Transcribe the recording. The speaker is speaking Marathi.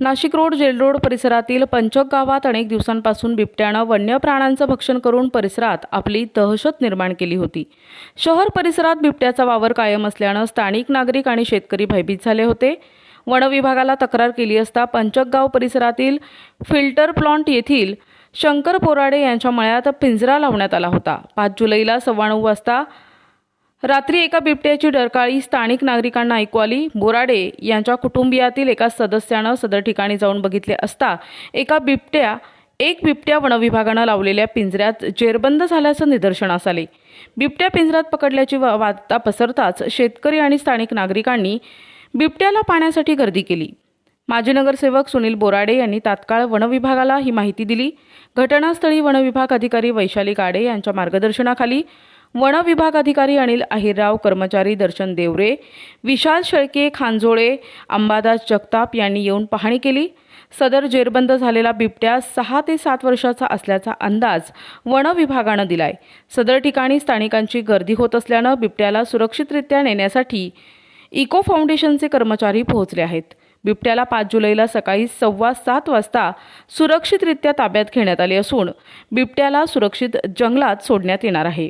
नाशिक रोड जेल रोड परिसरातील पंचक गावात अनेक दिवसांपासून बिबट्यानं वन्य प्राण्यांचं भक्षण करून परिसरात आपली दहशत निर्माण केली होती. शहर परिसरात बिबट्याचा वावर कायम असल्यानं स्थानिक नागरिक आणि शेतकरी भयभीत झाले होते. वन विभागाला तक्रार केली असता पंचकगाव परिसरातील फिल्टर प्लॉन्ट येथील शंकर पोराडे यांच्या मळ्यात पिंजरा लावण्यात आला होता. पाच जुलैला सव्वाण्णव वाजता रात्री एका बिबट्याची डरकाळी स्थानिक नागरिकांना ऐकू आली बोराडे यांच्या कुटुंबियातील एका सदस्यानं सदर ठिकाणी जाऊन बघितले असता एका बिबट्या एक बिबट्या वनविभागानं लावलेल्या पिंजऱ्यात जेरबंद झाल्याचं निदर्शनास आले. बिबट्या पिंजऱ्यात पकडल्याची वा- वार्ता पसरताच शेतकरी आणि स्थानिक नागरिकांनी बिबट्याला पाण्यासाठी गर्दी केली. माजी नगरसेवक सुनील बोराडे यांनी तात्काळ वनविभागाला ही माहिती दिली. घटनास्थळी वनविभाग अधिकारी वैशाली काडे यांच्या मार्गदर्शनाखाली वन विभाग अधिकारी अनिल अहिरराव कर्मचारी दर्शन देवरे विशाल शेळके खांजोळे अंबादास जगताप यांनी येऊन पाहणी केली. सदर जेरबंद झालेला बिबट्या सहा ते सात वर्षाचा असल्याचा अंदाज वन विभागानं दिलाय. सदर ठिकाणी स्थानिकांची गर्दी होत असल्यानं बिबट्याला सुरक्षितरित्या नेण्यासाठी इको फाउंडेशनचे कर्मचारी पोहोचले आहेत. बिबट्याला पाच जुलैला सकाळी सव्वा सात वाजता सुरक्षितरित्या ताब्यात घेण्यात आले असून बिबट्याला सुरक्षित जंगलात सोडण्यात येणार आहे.